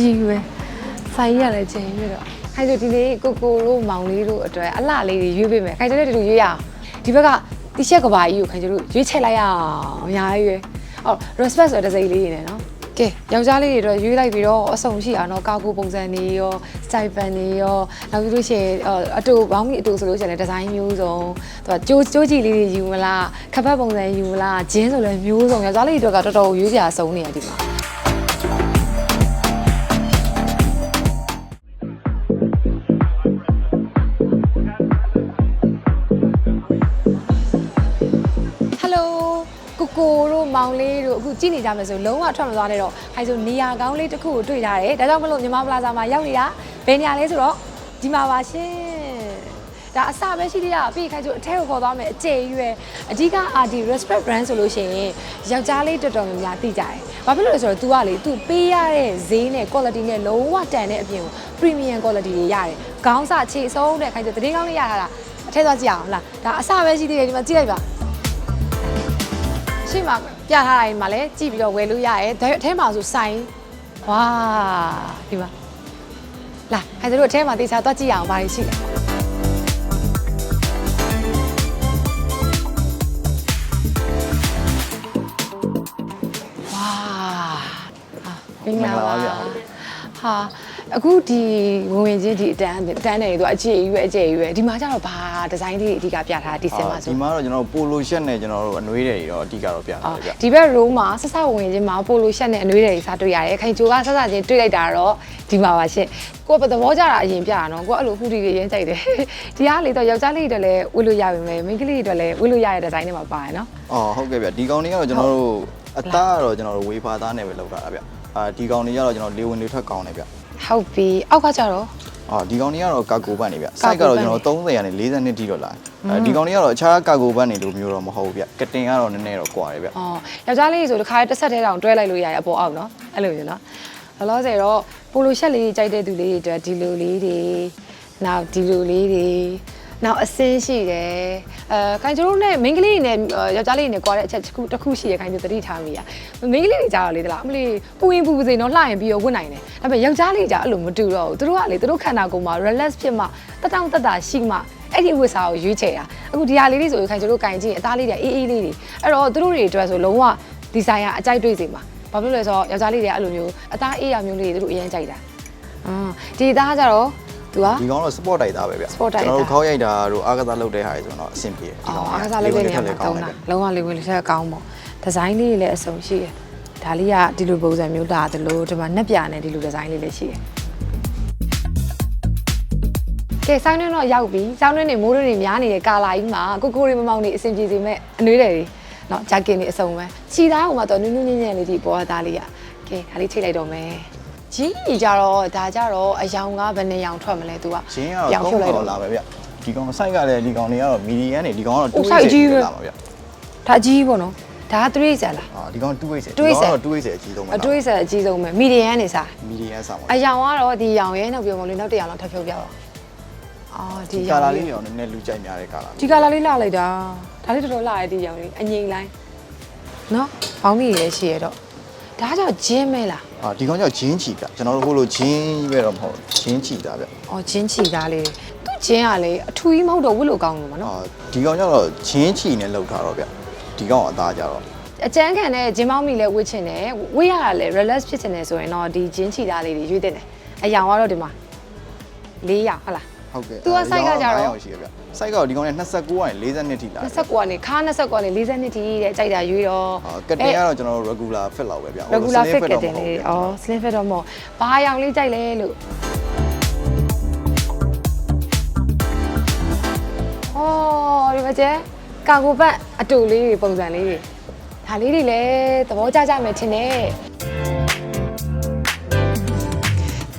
ကြီးပဲဆိုင်ရလည်းချိန်ပြီးတော့ခိုင်ဆိုဒီနေ့ကိုကိုတို့မောင်လေးတို့အတွက်အလှလေးတွေရွေးပေးမယ်ခိုင်ဆိုလည်းဒီလိုရွေးရအောင်ဒီဘက်ကတီရှက်ကဘာကြီးကိုခိုင်ဆိုတို့ရွေးချက်လိုက်ရအောင်အများကြီးပဲအော် respect ဆိုတဲ့စိတ်လေးနေနော်ကဲယောက်ျားလေးတွေတော့ရွေးလိုက်ပြီးတော့အဆုံရှိအောင်တော့ကာကိုပုံစံတွေရော style pan တွေရောနောက်ပြီးလို့ရှိရင်အော်အတူဘောင်းမီအတူဆိုလို့ရှိရင်လည်းဒီဇိုင်းမျိုးစုံသူကကြိုးကြိုးကြည့်လေးတွေယူမလားခပ်ပတ်ပုံစံယူမလားဂျင်းဆိုလည်းမျိုးစုံယောက်ျားလေးတွေကတော့တော်တော်ရွေးစရာစုံနေရဒီမှာ ကိုတို့မောင်လေးတို့အခုကြည့်နေကြမယ်ဆိုလုံးဝထွက်မသွားနဲ့တော့ဟိုင်ဆိုနေရာကောင်းလေးတစ်ခုကိုတွေ့ထားတယ်ဒါကြောင့်မလို့မြန်မာပလာဇာမှာရောက်နေတာဘယ်နေရာလဲဆိုတော့ဒီမှာပါရှင်ဒါအစပဲရှိသေးတာပြီးခိုင်ဆိုအထက်ကိုခေါ်သွားမယ်အကျယ်ရွယ်အဓိကအာဒီ respect brand ဆိုလို့ရှိရင်ယောက်ျားလေးတော်တော်များများသိကြတယ်ဘာဖြစ်လို့လဲဆိုတော့ तू ကလေ तू ပေးရတဲ့ဈေးနဲ့ quality နဲ့လုံးဝတန်တဲ့အပြင်ကို premium quality တွေရတယ်ခေါင်းစခြေဆုံးတဲ့ခိုင်ဆိုတတိကောင်းလေးရတာလားအထက်သွားကြည့်အောင်လားဒါအစပဲရှိသေးတယ်ဒီမှာကြည့်လိုက်ပါ ရှေ့မှာပြထားတာတွေမှာလည်းကြည့်ပြီးတော့ဝယ်လို့ရတယ်ဒါအထဲမှာဆိုဆိုင်ဝါဒီမှာလာအဲဒါတို့အထဲမှာတေချာတော့ကြည့်ရအောင်ဘာတွေရှိလဲဝါဟာမင်္ဂလာပါဟာ အခုဒီဝင်ဝင်ချင်းဒီအတန်းအတန်းနေသူအကြေရွယ်အကြေရွယ်ဒီမှာကျတော့ဘာဒီဇိုင်းလေးအဓိကပြထားတာဒီစင်မှာဆိုဒီမှာတော့ကျွန်တော်တို့ပိုလိုရှက်နဲ့ကျွန်တော်တို့အနှွေးတွေတော့အဓိကတော့ပြထားတယ်ဗျဒီဘက် row မှာဆက်ဆက်ဝင်ချင်းမှာပိုလိုရှက်နဲ့အနှွေးတွေစားတွေ့ရတယ်ခိုင်ချိုကဆက်ဆက်ချင်းတွေ့လိုက်တာတော့ဒီမှာပါရှင့်ကိုယ်ကသဘောကျတာအရင်ပြတာနော်ကိုကအဲ့လိုဟူဒီတွေရမ်းကြိုက်တယ်ဒီကားလေတော့ယောက်ျားလေးတွေလည်းဝတ်လို့ရပါမယ်မိန်းကလေးတွေလည်းဝတ်လို့ရတဲ့ဒီဇိုင်းတွေမှာပါတယ်နော်အော်ဟုတ်ကဲ့ဗျဒီကောင်တွေကတော့ကျွန်တော်တို့အသားကတော့ကျွန်တော်တို့ဝေဖာသားနဲ့ပဲလောက်ထားတာဗျအာဒီကောင်တွေကတော့ကျွန်တော်လေဝင်တွေထွက်ကောင်းတယ်ဗျ ဟုတ်ပြီအောက်ကကျတော့ အော်ဒီကောင်တွေကတော့ကာကိုဘတ်နေဗျကာစိုက်ကိုကတော့ဘတ်ကျွန်တော်30ကနေ40နှစ်တိတော့လာအဲဒီကောင်တွေကတော့အခြားကာကိုဘတ်နေလို့မျိုးတော့မဟုတ်ဘူးဗျကတင်ကတော့နည်းနည်းတော့ကွာတယ်ဗျအော်ယောက်ျားလေးဆိုတခါတစ်ဆက်သေးတောင်တွဲလိုက်လို့ရတယ်အပေါ်အောက်နော်အဲ့လိုမျိုးနော်လောလောဆယ်တော့ပိုလိုရှက်လေးကြိုက်တဲ့သူလေးတွေအတွက်ဒီလိုလေးတွေနောက်ဒီလိုလေးတွေ နောက်အစင်းရှိတယ်အဲခိုင်ကျတို့နဲ့မိန်းကလေးတွေနဲ့ယောက်ျားလေးတွေနဲ့ကွာတဲ့အချက်တစ်ခုတစ်ခုရှိရခိုင်ကျသတိထားမိရမိန်းကလေးတွေကြားတော့လေတလားအမလေးပူရင်ပူပစေနော်လှရင်ပြီးတော့ဝတ်နိုင်တယ်ဒါပေမဲ့ယောက်ျားလေးကြားအဲ့လိုမတူတော့ဘူးသူတို့ကလေသူတို့ခန္ဓာကိုယ်မှာ relax ဖြစ်မှတတောင့်တတရှိမှအဲ့ဒီဝတ်စားကိုရွေးချယ်တာအခုဒီဟာလေးတွေဆိုရင်ခိုင်ကျတို့ကင်ကြည့်ရင်အသားလေးတွေအေးအေးလေးတွေအဲ့တော့သူတို့တွေအတွက်ဆိုလုံးဝဒီဇိုင်းကအကြိုက်တွေ့စေမှာဘာဖြစ်လို့လဲဆိုတော့ယောက်ျားလေးတွေကအဲ့လိုမျိုးအသားအေးရမျိုးလေးတွေသူတို့အရင်ကြိုက်တာအာဒီသားကကြ တော့သူကဒီကောင်တော့ sport တိုက်သားပဲဗျ sport တိုက်သားကျွန်တော်တို့ခေါက်ရိုက်တာတို့အားကစားလုပ်တဲ့ဟာတွေဆိုတော့အဆင်ပြေတယ်ဒီအော်ကောင်အားကစားလုပ်တဲ့နေရာမှာကောကောင်းင်းတယ်တာဗျလုံးဝလေးဝင်လက်ထက်ကောင်းပေါ့ဒီဇိုင်းလေးတွေလည်းအစုံရှိတယ်ဒါလေးကဒီလိုပုံစံမျိုးလာတယ်လို့ဒီမှာနှက်ပြနဲ့ဒီလိုဒီဇိုင်းလေးလည်းရှိတယ်ကဲဆောင်းနှင်းတော့ရောက်ပြီဆောင်းနှင်းနေမိုးတွေနေများနေတဲ့ကာလာကြီးမှာကိုကိုရီမမောင်နေအဆင်ပြေစေမဲ့အနွေးတယ်တွေနော်ဂျာကင်တွေအစုံပဲခြီသားဟိုမှာတော့နူးနူးညံ့ညံ့လေးဒီပေါ်သားလေးอ่ะကဲဒါလေးချိတ်လိုက်တော့မယ် ကြီးကြတော့ဒါကြတော့အယောင်ကဘယ်နှစ်ယောင်ထွက်မလဲ तू ကရင်းကတော့ကောင်းတော့လာပဲဗျဒီကောင်စိုက်ကလည်းဒီကောင်တွေကတော့မီဒီယန်နေဒီကောင်ကတော့အိုးစိုက်ကြီးပဲလာမှာဗျဒါအကြီးပေါ့နော်ဒါက3ဆယ်လားအာဒီကောင်2 8 2ဒီကောင်တော့2 8အကြီးဆုံးပဲအတွေးဆက်အကြီးဆုံးပဲမီဒီယန်နေစားမီဒီယန်ဆောင်ပါအယောင်ကတော့ဒီယောင်ရဲနောက်ပြောမလို့နောက်တစ်ယောင်လောက်ထပ်ဖြုတ်ပြပါအော်ဒီဒီယောကာင်လာလေးလေးရောနည်းနည်းလူကြိုက်များတဲ့ကာလာဒီကလာလေးလာလိုက်တာဒါလေးတော်တော်လာရတဲ့ဒီယောင်လေးအငိမ့်လိုက်နော်ဘောင်းမီလည်းရှိရတော့ဒါကြောင့်ဂျင်းမဲလား အာဒီကောင်ကြောင့်ဂျင်းချီဗျကျွန်တော်တို့ဟိုလိုဂျင်းပဲတော့မဟုတ်ဂျင်းချီတာဗျအော်ဂျင်းချီသားလေးသူ့ဂျင်းကလေအထူကြီးမဟုတ်တော့ဝတ်လို့ကောင်းလို့မနော်အာဒီကောင်ကြောင့်တော့ဂျင်းချီနဲ့လောက်ထားတော့ဗျဒီကောင်အသားကြတော့အကျန်းခံတဲ့ဂျင်းမောင်းမီလည်းဝတ်ချင်တယ်ဝတ်ရတာလည်း relax ဖြစ်ချင်တယ်ဆိုရင်တော့ဒီဂျင်းချီသားလေးတွေရွေးတင်တယ်အယောင်ကတော့ဒီမှာ၄ယောက်ဟုတ်လား ဟုတ်ကဲ့သူကစိုက်ကကြတော့ရောက်ရှိရဗျစိုက်ကဒီကောင်နဲ့29ကနေ40နှစ်ထိလာ29ကနေခါ29ကနေ40နှစ်ထိတဲ့ကြိုက်တာရွေးတော့အာကတင်ကတော့ကျွန်တော်တို့ regular fit လောက်ပဲဗျ regular fit ကတင်လေဩ slim fit တော့မဟုတ်ဘာရောင်လေးကြိုက်လဲလို့ဩဒီမှာကျဲကာကိုပတ်အတူလေးတွေပုံစံလေးတွေဒါလေးတွေလည်းသဘောကျကြမယ်ထင်တယ်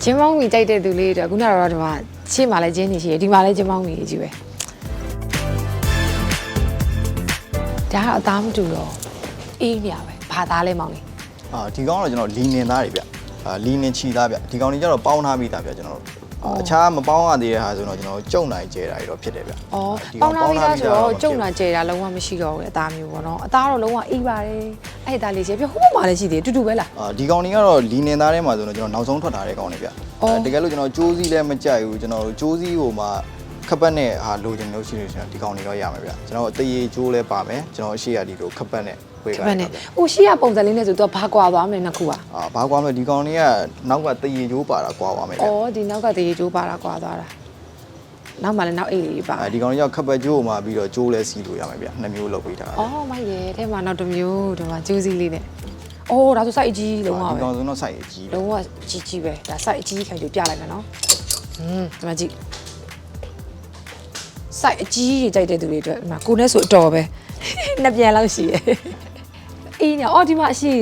ဂျင်းမောင်းမီကြိုက်တဲ့သူလေးတွေခုနကတော့ဒီမှာ ရှေ့မှာလည်းဂျင်းနေရှိရဒီမှာလည်းဂျင်းမောင်းမီကြီးပဲဒါကတော့အသားမတူတော့အေးနေရပဲဘာသားလဲမောင်လေးအာဒီကောင်ကတော့ကျွန်တော်လီနင်သားတွေဗျအာလီနင်ချီသားဗျဒီကောင်တွေကျတော့ပေါင်းထားပြီးသားဗျကျွန်တော်တို့ အခြားမပေါင်းရသေးတဲ့ဟာဆိုတော့ကျွန်တော်ကြုံနိုင်ကျဲတာတွေတော့ဖြစ်တယ်ဗျဩဒီပေါကောင်င်းလာပြီးသားဆိုတော့ပေါင်းကြုံလာလာကြဲတာလုံးဝမရှိတော့ဘူးအသားမျိုးပေါ့နော်အသားတော့လုံးဝအေးပါတယ်အဲ့ဒါလေးချေပြဟိုးမှာလည်းရှိသေးတယ်တူတူပဲလားအာဒီကောင်တွေကတော့လီနင်သားထဲမှာဆိုတော့ကျွန်တော်နောက်ဆုံးထွက်ထားတဲ့ကောင်တွေဗျအော်အဲတကယ်လို့ကျွန်တော်ကြိုးစည်းလည်းမကြိုက်ဘူးကျွန်တော်ကြိုးစည်းဟိုမှာ ခပ်ပတ်နဲ့ဟာလိုချင်လို့ရှိလို့ကျွန်တော်ဒီကောင်တွေတော့ရမယ်ဗျကျွန်တော်တရေကြိုးလည်းပါမယ်ကျွန်တော်အရှိရဒီလိုခပ်ပတ်နဲ့ဝေး ခ ကြ က်ပဲနဲ့ဟိုရှိရပုံစံလေးနဲ့ဆိုတော့ဘာကွာသွားမလဲနှစ်ခုอ่ะ အာဘာကွာမလဲဒီကောင်တွေကနောက်ကတရေကြိုးပါတာကွာပါမယ်ဗျ ဩဒီနောက်ကတရေကျိုးပါတာကွာသွားတာနောက်မှလည်းနောက်အိတ်လေးပါ အဲဒီကောင်တွေကခပ်ပတ်ကြိုးမှာပြီးတော့ကြိုးလည်းစီးလို့ရမယ်ဗျနှစ်မျိုးလုပ်ပေးထားတာ ဩမိုက်ရဲ့ထဲမှာနောက်တစ်မျိုးဒီမှာကျိုးစီလေးနဲ့ဩဒါဆိုစိုက်အကြီးလုံးဝ ဒီ ပဲ ကောင်ဆိုတော့စိုက်အကြီးပဲ လုံးဝကြီးကြီးပဲဒါစိုက်အကြီးခံကြပြလိုက်မယ်နော်อืมဒီမှာကြည့် စိုက်အကြီးကြီးကြိုက်တဲ့သူတွေအတွက်ဒီမှာကိုနဲ့ဆိုအတော်ပဲနှစ်ပြန်လောက်ရှိရဲ့အေးညာအော်ဒီမှာအရှိ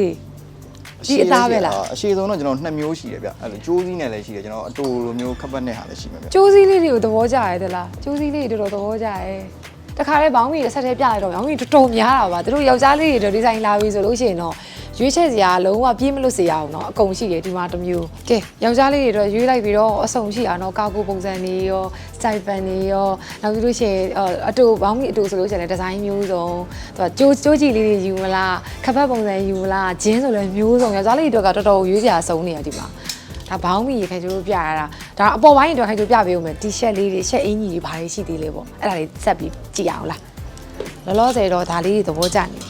ဒီအသားပဲလားအရှိဆုံးတော့ကျွန်တော်နှစ်မျိုးရှိတယ်ဗျအဲ့လိုကြိုးစည်းနဲ့လည်းရှိတယ်ကျွန်တော်အတူလိုမျိုးခပ်ပတ်နဲ့ဟာလည်းရှိမယ်ဗျကျိုးစည်းလေးတွေကိုသဘောကျရဲသလားကျိုးစည်းလေးတွေတော်တော်သဘောကျရဲတ ခါတည်းဘောင်းမီတစ်ဆက်တည်းပြလိုက်တော့ဘောင်းမီတော်တော်များတာပါသူတို့ယောက်ျားလေးတွေတော့ဒီဇိုင်လာပြီဆိုလို့ရှိရင်တော့ရွေးချက်စရာလုံးဝပြေးမလို့စရာအောင်เนาะအကုန်ရှိတယ်ဒီမှာတစ်မျိုးကဲယောက်ျားလေးတွေတော့ရွေးလိုက်ပြီးတော့အစုံရှိအောင်เนาะကာကိုပုံစံတွေရောစတိုင်ပန်တွေရောနောက်ပြီးလို့ရှိရင်အော်အတူဘောင်းမီအတူဆိုလို့ရှိရင်လည်းဒီဇိုင်းမျိုးစုံသူကကျိုးကျိုးကြည့်လေးတွေယူမလားခပ်ဖက်ပုံစံယူမလားဂျင်းဆိုလည်းမျိုးစုံယောက်ျားလေးတွေတော့ကတော်တော်ရွေးစရာစုံနေရဒီမှာ ဒါဘောင်းမီရေခိုင်ကျိုးပြရတာ ဒါအပေါ်ပိုင်းတွေခိုင်ကျိုးပြပေးဦးမယ်တီရှပ်လေးတွေရှက်အင်ကြီးတွေဘာတွေရှိသေးလဲပေါ့အဲ့ဒါလေးဆက်ပြီးကြည့်အောင်လားလောလောဆယ်တော့ဒါလေးတွေသဘောကျနေ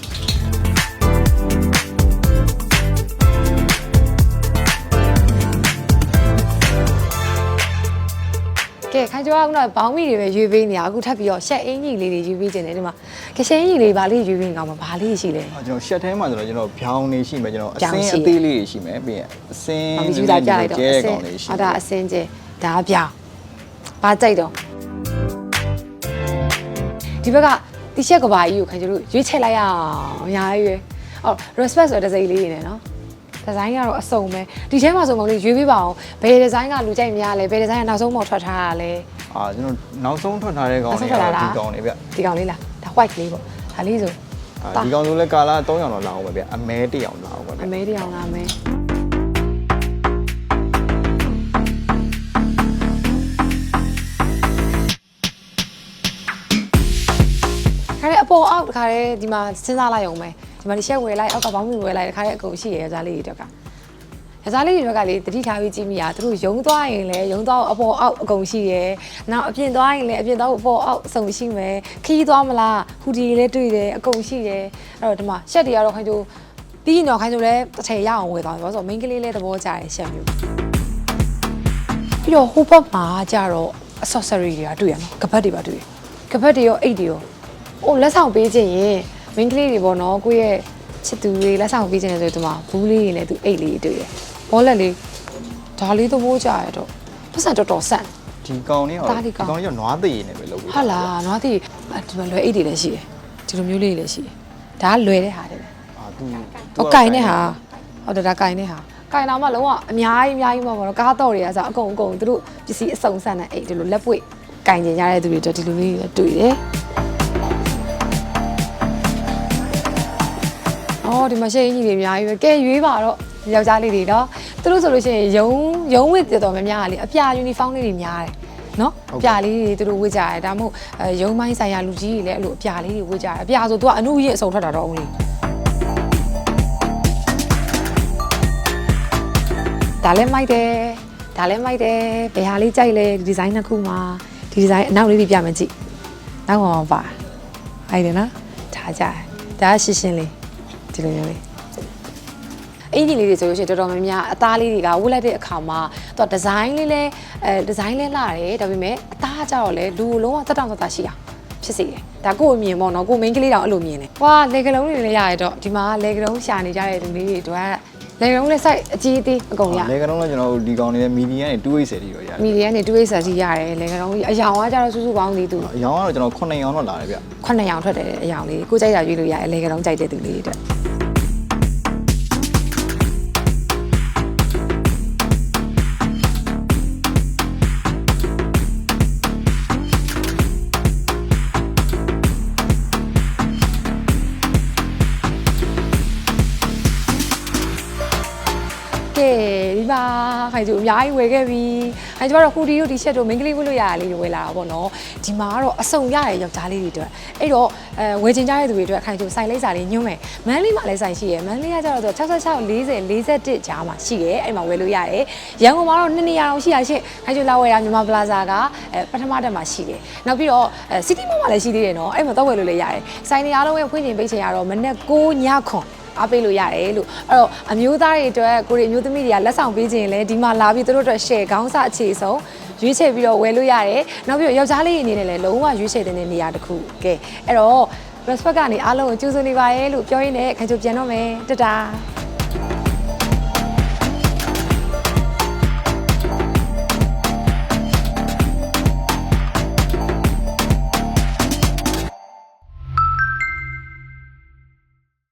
ကဲခိုင်ကျိုးကခုနကဘောင်းမီတွေပဲရွေးပေးနေတာအခုထပ်ပြီးတော့ရှက်အင်ကြီးလေးတွေရွေးပေးခြင်းတယ်ဒီမှာကရှက်အင်ကြီးလေးဘာလေးရွေးပေးရင်ကောင်းမှာဘာလေးရှိလဲအာကျွန်တော်ရှက်ထဲမှာဆိုတော့ကျွန်တော်ဖြောင်းနေရှိမယ်ကျွန်တော်အဖြောင်းစင်းရှိအသေးလေးတွေရှိမယ်ပြီးရင်အစင်းမမီယူတာပြလိုက်တော့ကျဲအစကောင်င်းလေးရှိဟောဒါအစင်ကျဲဒါအပြောင်ဘာကြိုက်တော့ဒီဘက်ကတီရှက်ကဘာကြီးကိုခင်ဗျတို့ရွေးချက်လိုက်ရအောင်အများကြီးပဲအော် respect ဆိုတဲ့စိတ်လေးနေနော် ဒီဇိုင်းကတော့အစုံပဲဒီထဲမှာဆိုမလို့ရွေးပေးပါအောင်ဘယ်ဒီဇိုင်းကလူကြိုက်များလဲဘယ်ဒီဇိုင်းကနောက်ဆုံးမှထွက်ထားတာလဲအာကျွန်တော်နောက်ဆုံးထွက်ထားတဲ့ကောင်နောက်ဆုံးတွေထွက်လာတာဒီကောင်တွေဗျဒီကောင်လေးလားဒါ white လေးပေါ့ဒါလေးဆိုအာတာဒီကောင်ဆိုလဲကာလာ3ရောင်တော့လာအောင်ပဲဗျအမဲ1ရောင်လာအောင်ပဲဗျအမဲတရောင်လားအမဲခါ ပေါ်အောက်တခါရဲဒီမှာစဉ်းစားလိုက်အောင်မယ်ဒီမှာဒီရှက်ဝယ်လိုက်အောက်ကဘောင်းမီဝယ်လိုက်တခါရဲအကုန်ရှိရရသားလေးတွေတက်ကရသားလေးတွေတက်ကလေတတိထားပြီးကြည့်မိရသူတို့ယုံသွားရင်လည်းယုံသွားအပေါ်အောက်အကုန်ရှိရနောက်အပြင်သွားရင်လည်းအပြင်သွားအပေါ်အောက်အစုံရှိမယ်ခီးသွားမလားဟူဒီလည်းတွေ့တယ်အကုန်ရှိတယ်အဲ့တော့ဒီမှာရှက်တွေကတော့ခိုင်းကျိုးပြီးရင်တော့ခိုင်းကျိုးလည်းတစ်ထည်ရအောင်ဝယ်သွားတယ်ဘာလို့ဆိုတော့ main ကလေးလည်းသဘောကျတယ်ရှက်မျိုးပြီးတော့ဟိုဘက်မှာကျတော့ accessory တွေကတွေ့ရနော်ကပတ်တွေပါတွေ့ရကပတ်တွေရောအိတ်တွေရော အိုးလက်ဆောင်ပေးခြင်းရင် main ကလေးတွေပေါ့နော်ကိုယ့်ရဲ့ချစ်သူတွေလက်ဆောင်ပေးခြင်းလည်းဆိုဒီမှာဘူးလေးတွေနဲ့သူအိတ်လေးတွေတွေ့ရဘောလက်လေးဒါလေးသဘောကျရတော့ပတ်စံတော်တော်ဆန့်ဒီကောင်လေးရောတားဒီကောင်ဒီကောင်လေးရောနွားသေးနေပဲလုပ်ပေးဟုတ်လားနွားတီဒီမှာလွယ်အိတ်တွေလည်းရှိတယ်ဒီလိုမျိုးလေးတွေလည်းရှိတယ်ဒါကလွယ်တဲ့ဟာတွေပဲအာသူဟိုကင်တဲ့ဟာဟုတ်တယ်ဒါကင်တဲ့ဟာကင်လာမှလုံးဝအများကြီးအများကြီးမှမဟုတ်တော့ကားတော့တွေကဆိုအကုန်အကုန်သူတို့ပစ္စည်းအစုံဆန့်တဲ့အိတ်ဒီလိုလက်ပွေကင်ကျင်ရတဲ့သူတွေတော့ဒီလိုလေးတွေတွေ့တယ် အော်ဒီမှာရှေ့အင်းကြီးတွေအများကြီးပဲကဲရွေးပါတော့ယောက်ျားလေးတွေတော့သူတို့ဆိုလို့ရှိရင်ရုံရုံဝစ်တော်တော်များများလေအပြာယူနီဖောင်းလေးတွေများတယ်နော်အပြာလေးတွေသူတို့ဝစ်ကြတယ်ဒါမှမဟုတ်အဲရုံမိုင်းဆိုင်ရာလူကြီးတွေလည်းအဲ့လိုအပြာလေးတွေဝစ်ကြတယ်အပြာဆိုသူကအနုကြီးအစုံထွက်တာတော့ဦးလေးဒါလည်းမိုက်တယ်ဒါလည်းမိုက်တယ်ဘယ်ဟာလေးကြိုက်လဲဒီဒီဇိုင်းတစ်ခုမှာဒီဒီဇိုင်းအနောက်လေးတွေပြမယ်ကြည့်နောက်မှာပါအဲ့တယ်နော်ဒါကြတယ်ဒါကရှင်းရှင်းလေး ဒီလိုမျိုးလေးအင်ဂျင်လေးတွေဆိုလို့ရှိရင်တော်တော်များများအသားလေးတွေကဝတ်လိုက်တဲ့အခါမှာသူကဒီဇိုင်းလေးလဲအဲဒီဇိုင်းလဲလာတယ်ဒါပေမဲ့အသားကကြတော့လေလူကိုလုံးဝတက်တောင့်တက်တာရှိအောင်ဖြစ်စေတယ်ဒါကိုယ်အမြင်ပေါ့နော်ကိုယ် main ကလေးတောင်အဲ့လိုမြင်တယ်။ဝါလေကလုံးတွေလည်းရရတော့ဒီမှာလေကလုံးရှာနေကြတဲ့လူလေးတွေတို့ကလေကလုံးလေးစိုက်အကြီးအသေးအကုန်ရလေကတော့ကျွန်တော်တို့ဒီကောင်လေးမီဒီယန်နဲ့280တိရောရတယ်မီဒီယာနဲ့တူရိတ်ဆာကြီးရတယ်လေကလုံးကြီးအယောင်ကကြတော့စူးစူးပေါင်းသေးသူအရောင်ကတော့ကျွန်တော်9ရောင်တော့လာတယ်ဗျခုနှစ်ယောင်ထွက်တယ်အယောင်လေးကိုကြိုက်တာရွေးလို့ရတယ်လေကလုံးကြိုက်တဲ့သူလေးတွေအတွက် ကဲဒီပါခိုင်ကျူအများကြီးဝယ်ခဲ့ပြီခိုင်ကျူကတော့ဟူဒီတို့ဒီရှက်တို့မင်းကလေးဝတ်လို့ရရလေးတွေဝယ်လာတာပေါ့နော်ဒီမှာကတော့အစုံရရယောက်ျားလေးတွေအတွက်အဲ့တော့အဲဝယ်ချင်ကြတဲ့သူတွေအတွက်ခိုင်ကျူစိုင်လိပ်စာလေးညွှန်းမယ်မန်းလေးမှာလည်းစိုင်ရှိရယ်မန်းလေးကကျတော့66 40 41ကြားမှာရှိရယ်အဲ့မှာဝယ်လို့ရတယ်ရန်ကုန်မှာတော့နှစ်နေရာတော့ရှိရရှင့်ခိုင်ကျူလာဝယ်ရမြန်မာပလာဇာကအဲပထမတက်မှာရှိတယ်နောက်ပြီးတော့အဲစီတီမောမှာလည်းရှိသေးတယ်နော်အဲ့မှာတော့ဝယ်လို့လည်းရတယ်စိုင်နေအားလုံးရဲ့ဖွင့်ချိန်ပိတ်ချိန်ကတော့မနေ့9ညခွန် အားပေးလို့ရတယ်လို့အဲ့တော့အမျိုးသားတွေအတွက်ကိုရီအမျိုးသမီးတွေကလက်ဆောင်ပေးခြင်းလဲဒီမှာလာပြီးသူတို့အတွက် share ခေါင်းစအခြေဆုံးရွေးချယ်ပြီးတော့ဝယ်လို့ရတယ်နောက်ပြီးတော့ယောက်ျားလေးအနေနဲ့လည်းလုံးဝရွေးချယ်တဲ့နေရာတစ်ခုကဲအဲ့တော့ respect ကနေအားလုံးကိုကျေးဇူးနေပါရဲ့လို့ပြောရင်းနဲ့ခံကြပြန်တော့မယ်တတား